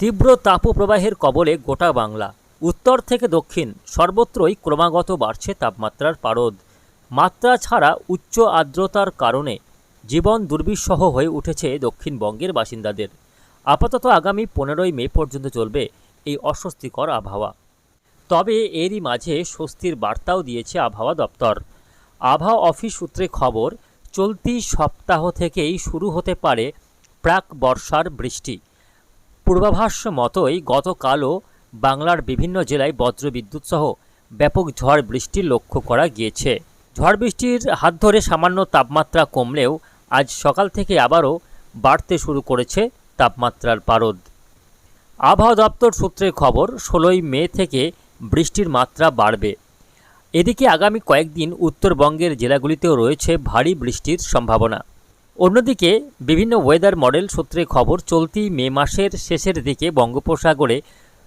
তীব্র তাপপ্রবাহের কবলে গোটা বাংলা, উত্তর থেকে দক্ষিণ, সর্বত্রই ক্রমাগত বাড়ছে তাপমাত্রার পারদ। মাত্রা ছাড়া উচ্চ আর্দ্রতার কারণে জীবন দুর্বিষহ হয়ে উঠেছে দক্ষিণবঙ্গের বাসিন্দাদের। আপাতত আগামী পনেরোই মে পর্যন্ত চলবে এই অস্বস্তিকর আবহাওয়া। তবে এরই মাঝে স্বস্তির বার্তাও দিয়েছে আবহাওয়া দপ্তর। আবহাওয়া অফিস সূত্রে খবর, চলতি সপ্তাহ থেকেই শুরু হতে পারে প্রাক বর্ষার বৃষ্টি। পূর্বাভাস মতোই গতকালও বাংলার বিভিন্ন জেলায় বজ্রবিদ্যুৎ সহ ব্যাপক ঝড় বৃষ্টির লক্ষ্য করা গিয়েছে। ঝড় বৃষ্টির হাত ধরে সামান্য তাপমাত্রা কমলেও আজ সকাল থেকে আবারও বাড়তে শুরু করেছে তাপমাত্রার পারদ। আবহাওয়া দপ্তর সূত্রে খবর, ষোলোই মে থেকে বৃষ্টির মাত্রা বাড়বে। এদিকে আগামী কয়েকদিন উত্তরবঙ্গের জেলাগুলিতেও রয়েছে ভারী বৃষ্টির সম্ভাবনা। অন্যদিকে, বিভিন্ন ওয়েদার মডেল সূত্রে খবর, চলতি মে মাসের শেষের দিকে বঙ্গোপসাগরে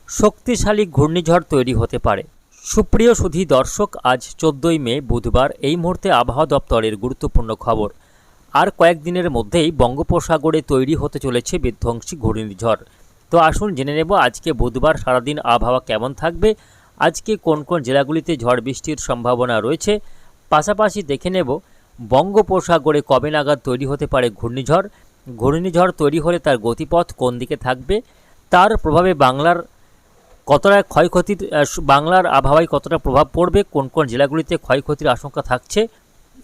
শক্তিশালী ঘূর্ণিঝড় তৈরি হতে পারে। সুপ্রিয় সুধী দর্শক, আজ চোদ্দই মে, বুধবার এই মুহূর্তে আবহাওয়া দপ্তরের গুরুত্বপূর্ণ খবর। আর কয়েকদিনের মধ্যেই বঙ্গোপসাগরে তৈরি হতে চলেছে বিধ্বংসী ঘূর্ণিঝড়। তো আসুন জেনে নেব আজকে বুধবার সারাদিন আবহাওয়া কেমন থাকবে, আজকে কোন কোন জেলাগুলিতে ঝড় বৃষ্টির সম্ভাবনা রয়েছে। পাশাপাশি দেখে নেব বঙ্গোপসাগরে কবে নাগাদ তৈরি হতে পারে ঘূর্ণিঝড়? ঘূর্ণিঝড় তৈরি হলে তার গতিপথ কোন দিকে থাকবে? তার প্রভাবে বাংলার কতটা ক্ষয়ক্ষতির বাংলার আবহাওয়ায় কতটা প্রভাব পড়বে? কোন কোন জেলাগুলিতে ক্ষয়ক্ষতির আশঙ্কা থাকছে?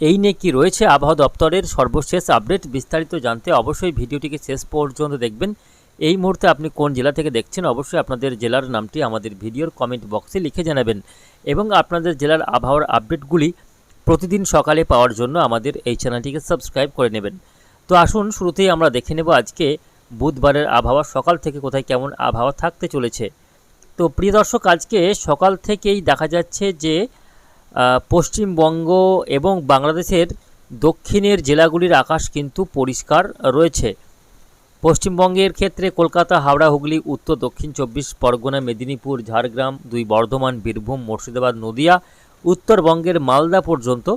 এই নিয়ে কি রয়েছে আবহাওয়া দপ্তরের সর্বশেষ আপডেট বিস্তারিত জানতে অবশ্যই ভিডিওটিকে শেষ পর্যন্ত দেখবেন। এই মুহূর্তে আপনি কোন জেলা থেকে দেখছেন অবশ্যই আপনাদের জেলার নামটি আমাদের ভিডিওর কমেন্ট বক্সে লিখে জানাবেন এবং আপনাদের জেলার আবহাওয়ার আপডেটগুলি প্রতিদিন সকালে পাওয়ার জন্য আমাদের এই চ্যানেলটিকে সাবস্ক্রাইব করে নেবেন। তো আসুন, শুরুতেই আমরা দেখে নেব আজকে বুধবারের আবহাওয়া, সকাল থেকে কোথায় কেমন আবহাওয়া থাকতে চলেছে। তো প্রিয় দর্শক, আজকে সকাল থেকেই দেখা যাচ্ছে যে পশ্চিমবঙ্গ এবং বাংলাদেশের দক্ষিণের জেলাগুলির আকাশ কিন্তু পরিষ্কার রয়েছে। পশ্চিমবঙ্গের ক্ষেত্রে কলকাতা, হাওড়া, হুগলি, উত্তর, দক্ষিণ চব্বিশ পরগনা, মেদিনীপুর, ঝাড়গ্রাম, দুই বর্ধমান, বীরভূম, মুর্শিদাবাদ, নদিয়া উত্তরবঙ্গের মালদা পর্যন্ত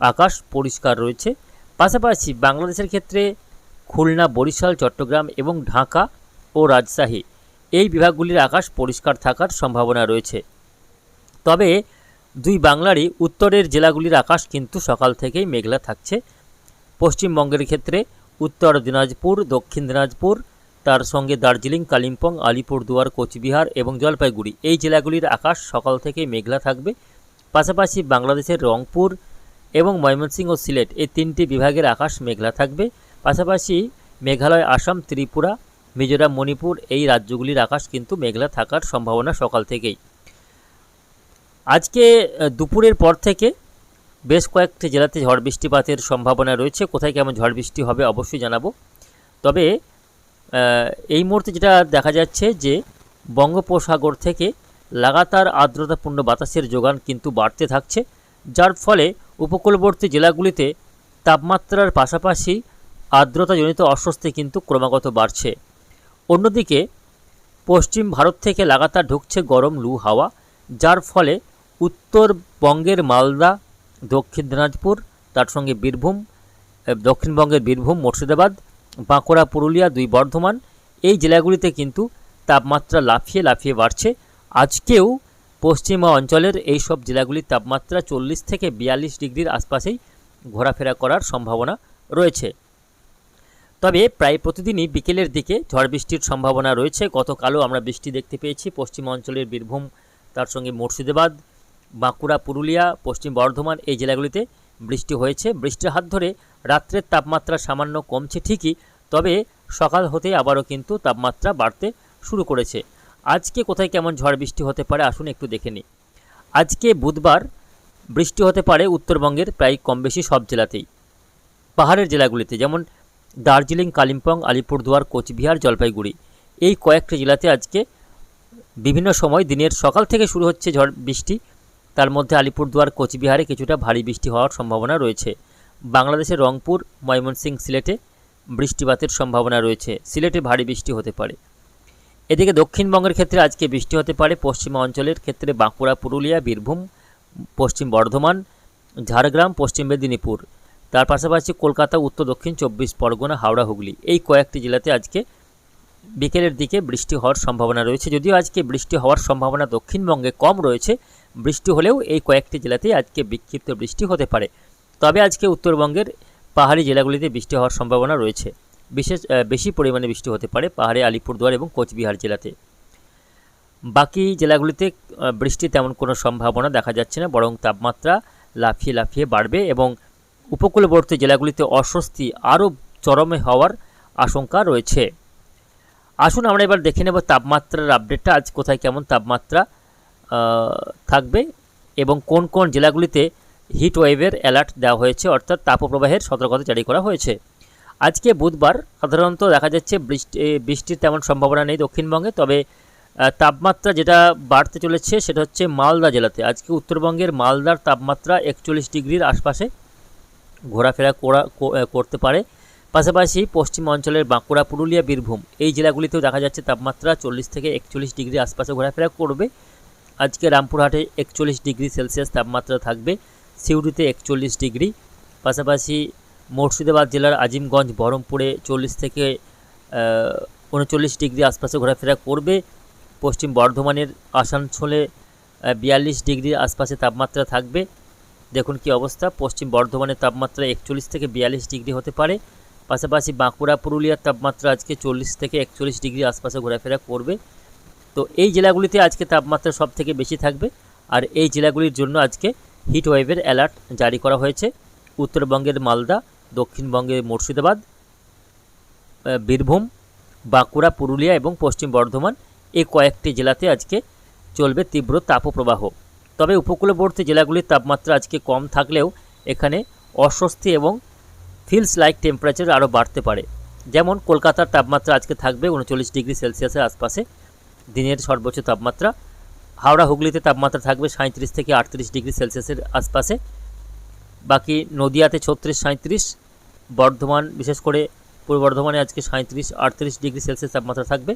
আকাশ পরিষ্কার রয়েছে। পাশাপাশি বাংলাদেশের ক্ষেত্রে খুলনা, বরিশাল, চট্টগ্রাম এবং ঢাকা ও রাজশাহী এই বিভাগগুলির আকাশ পরিষ্কার থাকার সম্ভাবনা রয়েছে। তবে দুই বাংলারই উত্তরের জেলাগুলির আকাশ কিন্তু সকাল থেকেই মেঘলা থাকছে। পশ্চিমবঙ্গের ক্ষেত্রে উত্তর দিনাজপুর, দক্ষিণ দিনাজপুর, তার সঙ্গে দার্জিলিং, কালিম্পং, আলিপুরদুয়ার, কোচবিহার এবং জলপাইগুড়ি এই জেলাগুলির আকাশ সকাল থেকেই মেঘলা থাকবে। পাশাপাশি বাংলাদেশের রংপুর এবং ময়মনসিংহ ও সিলেট এই তিনটি বিভাগের আকাশ মেঘলা থাকবে। পাশাপাশি মেঘালয়, আসাম, ত্রিপুরা, মিজোরাম, মণিপুর এই রাজ্যগুলির আকাশ কিন্তু মেঘলা থাকার সম্ভাবনা সকাল থেকেই। আজকে দুপুরের পর থেকে বেশ কয়েকটি জেলাতে ঝড় বৃষ্টিপাতের সম্ভাবনা রয়েছে। কোথায় কেমন ঝড় বৃষ্টি হবে অবশ্যই জানাব। তবে এই মুহূর্তে যেটা দেখা যাচ্ছে যে বঙ্গোপসাগর থেকে লাগাতার আর্দ্রতাপূর্ণ বাতাসের যোগান কিন্তু বাড়তে থাকছে, যার ফলে উপকূলবর্তী জেলাগুলিতে তাপমাত্রার পাশাপাশি আর্দ্রতাজনিত অস্বস্তি কিন্তু ক্রমাগত বাড়ছে। অন্যদিকে, পশ্চিম ভারত থেকে লাগাতার ঢুকছে গরম লু হাওয়া, যার ফলে উত্তরবঙ্গের মালদা, দক্ষিণ দিনাজপুর, তার সঙ্গে বীরভূম দক্ষিণবঙ্গের বীরভূম, মুর্শিদাবাদ, বাঁকুড়া, পুরুলিয়া, দুই বর্ধমান এই জেলাগুলিতে কিন্তু তাপমাত্রা লাফিয়ে লাফিয়ে বাড়ছে। আজকেও পশ্চিমা অঞ্চলের এই সব জেলাগুলির তাপমাত্রা চল্লিশ থেকে বিয়াল্লিশ ডিগ্রির আশপাশেই ঘোরাফেরা করার সম্ভাবনা রয়েছে। তবে প্রায় প্রতিদিনই বিকেলের দিকে ঝড় বৃষ্টির সম্ভাবনা রয়েছে। গতকালও আমরা বৃষ্টি দেখতে পেয়েছি। পশ্চিম অঞ্চলের বীরভূম, তার সঙ্গে মুর্শিদাবাদ, বাঁকুড়া, পুরুলিয়া, পশ্চিম বর্ধমান এই জেলাগুলিতে বৃষ্টি হয়েছে। বৃষ্টির হাত ধরে রাত্রের তাপমাত্রা সামান্য কমছে ঠিকই, তবে সকাল হতেই আবারও কিন্তু তাপমাত্রা বাড়তে শুরু করেছে। আজকে কোথায় কেমন ঝড় বৃষ্টি হতে পারে আসুন একটু দেখে নিই। আজকে বুধবার বৃষ্টি হতে পারে উত্তরবঙ্গের প্রায় কম বেশি সব জেলাতেই। পাহাড়ের জেলাগুলিতে যেমন দার্জিলিং, কালিম্পং, আলিপুরদুয়ার, কোচবিহার, জলপাইগুড়ি। এই কয়েকটি জেলাতে আজকে বিভিন্ন সময় দিনের সকাল থেকে শুরু হচ্ছে ঝড় বৃষ্টি। তার মধ্যে আলিপুরদুয়ার, কোচবিহারে কিছুটা ভারী বৃষ্টি হওয়ার সম্ভাবনা রয়েছে। বাংলাদেশের রংপুর, ময়মনসিংহ সিলেটে বৃষ্টিপাতের সম্ভাবনা রয়েছে। সিলেটে ভারী বৃষ্টি হতে পারে। এদিকে দক্ষিণবঙ্গের ক্ষেত্রে আজকে বৃষ্টি হতে পারে, পশ্চিমা অঞ্চলের ক্ষেত্রে বাঁকুড়া, পুরুলিয়া, বীরভূম, পশ্চিম বর্ধমান, ঝাড়গ্রাম, পশ্চিম মেদিনীপুর। তার পাশাপাশি কলকাতা, উত্তর, দক্ষিণ, চব্বিশ পরগনা, হাওড়া, হুগলি এই কয়েকটি জেলাতে আজকে বিকেলের দিকে বৃষ্টি হওয়ার সম্ভাবনা রয়েছে। যদিও আজকে বৃষ্টি হওয়ার সম্ভাবনা দক্ষিণবঙ্গে কম রয়েছে, বৃষ্টি হলেও এই কয়েকটি জেলাতেই আজকে বিক্ষিপ্ত বৃষ্টি হতে পারে। তবে আজকে উত্তরবঙ্গের পাহাড়ি জেলাগুলিতে বৃষ্টি হওয়ার সম্ভাবনা রয়েছে। বিশেষ বেশি পরিমাণে বৃষ্টি হতে পারে পাহাড়ে আলিপুরদুয়ার এবং কোচবিহার জেলাতে। বাকি জেলাগুলিতে বৃষ্টি তেমন কোনো সম্ভাবনা দেখা যাচ্ছে না, বরং তাপমাত্রা লাফিয়ে লাফিয়ে বাড়বে এবং উপকূলবর্তী জেলাগুলিতে অস্বস্তি আরও চরমে হওয়ার আশঙ্কা রয়েছে। আসুন আমরা এবার দেখে নেব তাপমাত্রার আপডেটটা আজ কোথায় কেমন তাপমাত্রা থাকবে এবং কোন কোন জেলাগুলিতে হিট ওয়েভের অ্যালার্ট দেওয়া হয়েছে, অর্থাৎ তাপপ্রবাহের সতর্কতা জারি করা হয়েছে। আজকে বুধবার সাধারণত দেখা যাচ্ছে বৃষ্টি বৃষ্টির তেমন সম্ভাবনা নেই দক্ষিণবঙ্গে, তবে তাপমাত্রা যেটা বাড়তে চলেছে সেটা হচ্ছে মালদা জেলাতে। আজকে উত্তরবঙ্গের মালদার তাপমাত্রা একচল্লিশ ডিগ্রির আশপাশে ঘোরাফেরা করা করতে পারে। পাশাপাশি পশ্চিম অঞ্চলের বাঁকুড়া, পুরুলিয়া, বীরভূম, এই জেলাগুলিতেও দেখা যাচ্ছে তাপমাত্রা চল্লিশ থেকে একচল্লিশ ডিগ্রি আশপাশে ঘোরাফেরা করবে। আজকে রামপুরহাটে একচল্লিশ ডিগ্রি সেলসিয়াস তাপমাত্রা থাকবে, সিউড়িতে একচল্লিশ ডিগ্রি। পাশাপাশি মুর্শিদাবাদ জেলার আজিমগঞ্জ, বহরমপুরে চল্লিশ থেকে উনচল্লিশ ডিগ্রি আশপাশে ঘোরাফেরা করবে। পশ্চিম বর্ধমানের আসানসোলে বিয়াল্লিশ ডিগ্রির আশপাশে তাপমাত্রা থাকবে। দেখুন কি অবস্থা। পশ্চিম বর্ধমানের তাপমাত্রা একচল্লিশ থেকে বিয়াল্লিশ ডিগ্রি হতে পারে। পাশাপাশি বাঁকুড়া, পুরুলিয়ার তাপমাত্রা আজকে চল্লিশ থেকে একচল্লিশ ডিগ্রি আশপাশে ঘোরাফেরা করবে। তো এই জেলাগুলিতে আজকে তাপমাত্রা সব থেকে বেশি থাকবে। আর এই জেলাগুলির জন্য আজকে হিট ওয়েভের অ্যালার্ট জারি করা হয়েছে। উত্তরবঙ্গের মালদা দক্ষিণবঙ্গের মুর্শিদাবাদ বীরভূম, বাঁকুড়া, পুরুলিয়া এবং পশ্চিম বর্ধমান এই কয়েকটি জেলাতে আজকে চলবে তীব্র তাপপ্রবাহ। তবে উপকূলবর্তী জেলাগুলির তাপমাত্রা আজকে কম থাকলেও এখানে অস্বস্তি এবং ফিলস লাইক টেম্পারেচার আরও বাড়তে পারে। যেমন কলকাতার তাপমাত্রা আজকে থাকবে উনচল্লিশ ডিগ্রি সেলসিয়াসের আশপাশে। দিনের সর্বোচ্চ তাপমাত্রা হাওড়া হুগলিতে তাপমাত্রা থাকবে সাঁত্রিশ থেকে আটত্রিশ ডিগ্রি সেলসিয়াসের আশপাশে। বাকি নদিয়াতে ছত্রিশ সাঁত্রিশ বর্ধমান, বিশেষ করে পূর্ব বর্ধমানে আজকে সাঁত্রিশ আটত্রিশ ডিগ্রি সেলসিয়াস তাপমাত্রা থাকবে।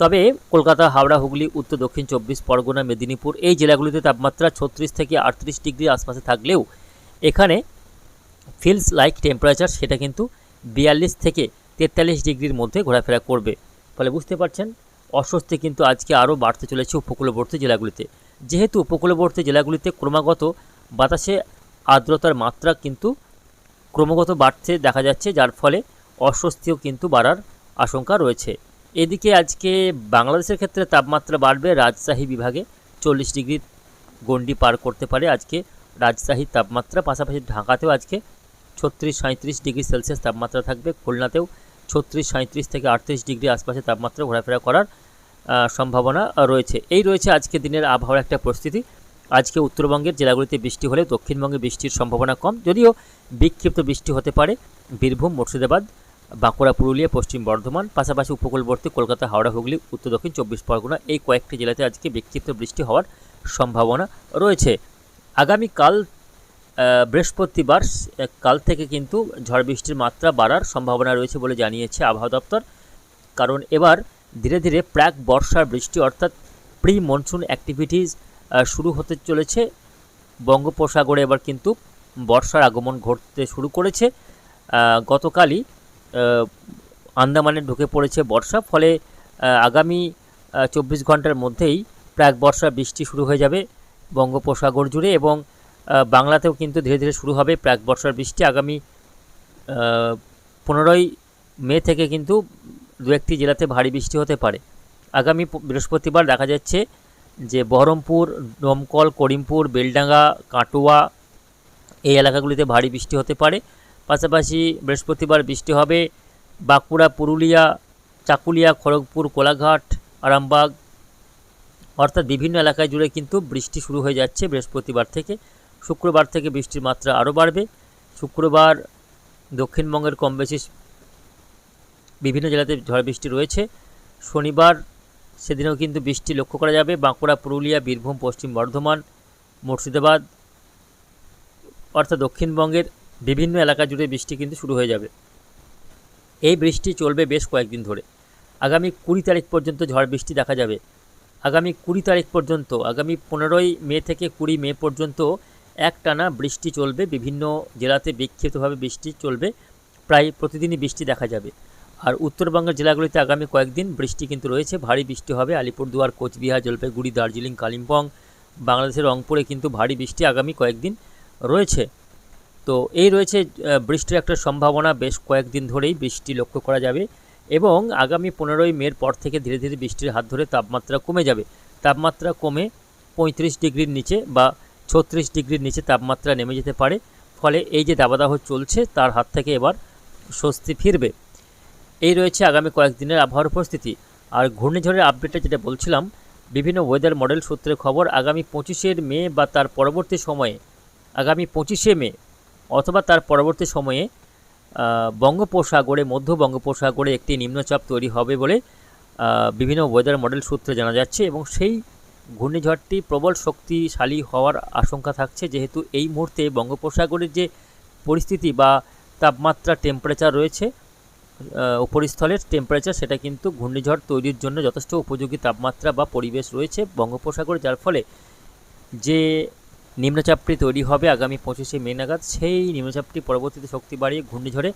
তবে কলকাতা, হাওড়া, হুগলি, উত্তর, দক্ষিণ চব্বিশ, পরগনা, মেদিনীপুর এই জেলাগুলিতে তাপমাত্রা ছত্রিশ থেকে আটত্রিশ ডিগ্রি আশপাশে থাকলেও এখানে ফিলস লাইক টেম্পারেচার সেটা কিন্তু বিয়াল্লিশ থেকে তেতাল্লিশ ডিগ্রির মধ্যে ঘোরাফেরা করবে। ফলে বুঝতে পারছেন, অস্বস্তি কিন্তু আজকে আরও বাড়তে চলেছে উপকূলবর্তী জেলাগুলিতে। যেহেতু উপকূলবর্তী জেলাগুলিতে ক্রমাগত বাতাসে আর্দ্রতার মাত্রা কিন্তু ক্রমাগত বাড়তে দেখা যাচ্ছে, যার ফলে অস্বস্তিও কিন্তু বাড়ার আশঙ্কা রয়েছে। এদিকে আজকে বাংলাদেশের ক্ষেত্রে তাপমাত্রা বাড়বে, রাজশাহী বিভাগে চল্লিশ ডিগ্রি গণ্ডি পার করতে পারে আজকে। রাজশাহীর তাপমাত্রা পাশাপাশি ঢাকাতেও আজকে ছত্রিশ সাঁত্রিশ ডিগ্রি সেলসিয়াস তাপমাত্রা থাকবে, খুলনাতেও ছত্রিশ সাঁত্রিশ থেকে আটত্রিশ ডিগ্রি আশপাশে তাপমাত্রা ঘোরাফেরা করার সম্ভাবনা রয়েছে। এই রয়েছে আজকে দিনের আবহাওয়ার একটা পরিস্থিতি। আজকে উত্তরবঙ্গের জেলাগুলিতে বৃষ্টি হলে দক্ষিণবঙ্গে বৃষ্টির সম্ভাবনা কম, যদিও বিক্ষিপ্ত বৃষ্টি হতে পারে বীরভূম, মুর্শিদাবাদ, বাঁকুড়া, পুরুলিয়া, পশ্চিম বর্ধমান, পাশাপাশি উপকূলবর্তী কলকাতা, হাওড়া, হুগলি, উত্তর দক্ষিণ, চব্বিশ পরগনা এই কয়েকটি জেলাতে আজকে বিক্ষিপ্ত বৃষ্টি হওয়ার সম্ভাবনা রয়েছে। আগামীকাল বৃহস্পতিবার কাল থেকে কিন্তু ঝড় বৃষ্টির মাত্রা বাড়ার সম্ভাবনা রয়েছে বলে জানিয়েছে আবহাওয়া দপ্তর। কারণ এবার ধীরে ধীরে প্রাক বর্ষার বৃষ্টি অর্থাৎ প্রি মনসুন অ্যাক্টিভিটিস শুরু হতে চলেছে। বঙ্গোপসাগরে এবার কিন্তু বর্ষার আগমন ঘটতে শুরু করেছে। গতকালই আন্দামানে ঢুকে পড়েছে বর্ষা। ফলে আগামী চব্বিশ ঘণ্টার মধ্যেই প্রাক বর্ষা বৃষ্টি শুরু হয়ে যাবে বঙ্গোপসাগর জুড়ে এবং বাংলাতেও কিন্তু ধীরে ধীরে শুরু হবে প্রাক বর্ষার বৃষ্টি। আগামী পনেরোই মে থেকে কিন্তু দু একটি জেলাতে ভারী বৃষ্টি হতে পারে। আগামী বৃহস্পতিবার দেখা যাচ্ছে যে বহরমপুর, দমকল, করিমপুর, বেলডাঙ্গা, কাটোয়া এই এলাকাগুলিতে ভারী বৃষ্টি হতে পারে। পাশাপাশি বৃহস্পতিবার বৃষ্টি হবে বাঁকুড়া, পুরুলিয়া, চাকুলিয়া, খড়গপুর, কোলাঘাট, আরামবাগ, অর্থাৎ বিভিন্ন এলাকায় জুড়ে কিন্তু বৃষ্টি শুরু হয়ে যাচ্ছে বৃহস্পতিবার থেকে। শুক্রবার থেকে বৃষ্টির মাত্রা আরও বাড়বে। শুক্রবার দক্ষিণবঙ্গের কম বেশি বিভিন্ন জেলাতে ঝড় বৃষ্টি রয়েছে। শনিবার সেদিনেও কিন্তু বৃষ্টি লক্ষ্য করা যাবে। বাঁকুড়া, পুরুলিয়া, বীরভূম, পশ্চিম বর্ধমান, মুর্শিদাবাদ, অর্থাৎ দক্ষিণবঙ্গের বিভিন্ন এলাকা জুড়ে বৃষ্টি কিন্তু শুরু হয়ে যাবে। এই বৃষ্টি চলবে বেশ কয়েকদিন ধরে। আগামী কুড়ি তারিখ পর্যন্ত ঝড় বৃষ্টি দেখা যাবে। আগামী কুড়ি তারিখ পর্যন্ত, আগামী পনেরোই মে থেকে কুড়ি মে পর্যন্ত একটানা বৃষ্টি চলবে। বিভিন্ন জেলাতে বিক্ষিপ্তভাবে বৃষ্টি চলবে। প্রায় প্রতিদিনই বৃষ্টি দেখা যাবে। আর উত্তরবঙ্গের জেলাগুলিতে আগামী কয়েকদিন বৃষ্টি কিন্তু রয়েছে। ভারী বৃষ্টি হবে আলিপুরদুয়ার, কোচবিহার, জলপাইগুড়ি, দার্জিলিং, কালিম্পং, বাংলাদেশের রংপুরে কিন্তু ভারী বৃষ্টি আগামী কয়েকদিন রয়েছে। তো এই রয়েছে বৃষ্টির একটা সম্ভাবনা। বেশ কয়েকদিন ধরেই বৃষ্টি লক্ষ্য করা যাবে এবং আগামী পনেরোই মের পর থেকে ধীরে ধীরে বৃষ্টির হাত ধরে তাপমাত্রা কমে যাবে। তাপমাত্রা কমে পঁয়ত্রিশ ডিগ্রির নিচে বা ছত্রিশ ডিগ্রির নিচে তাপমাত্রা নেমে যেতে পারে। ফলে এই যে দাবাদাহ চলছে, তার হাত থেকে এবার স্বস্তি ফিরবে। এই রয়েছে আগামী কয়েকদিনের আবহাওয়ার উপস্থিতি। আর ঘূর্ণিঝড়ের আপডেটে যেটা বলছিলাম, বিভিন্ন ওয়েদার মডেল সূত্রে খবর আগামী পঁচিশের মে বা তার পরবর্তী সময়ে, আগামী পঁচিশে মে অথবা তার পরবর্তী সময়ে বঙ্গোপসাগরে, মধ্য বঙ্গোপসাগরে একটি নিম্নচাপ তৈরি হবে বলে বিভিন্ন ওয়েদার মডেল সূত্রে জানা যাচ্ছে এবং সেই ঘূর্ণিঝড়টি প্রবল শক্তিশালী হওয়ার আশঙ্কা থাকছে। যেহেতু এই মুহূর্তে বঙ্গোপসাগরের যে পরিস্থিতি বা তাপমাত্রা টেম্পারেচার রয়েছে উপরিস্থলের টেম্পারেচার সেটা কিন্তু ঘূর্ণিঝড় তৈরির জন্য যথেষ্ট উপযোগী তাপমাত্রা বা পরিবেশ রয়েছে বঙ্গোপসাগরে, যার ফলে যে নিম্নচাপটি তৈরি হবে আগামী পঁচিশে মে নাগাদ, সেই নিম্নচাপটি পরবর্তীতে শক্তি বাড়িয়ে ঘূর্ণিঝড়ে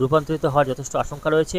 রূপান্তরিত হওয়ার যথেষ্ট আশঙ্কা রয়েছে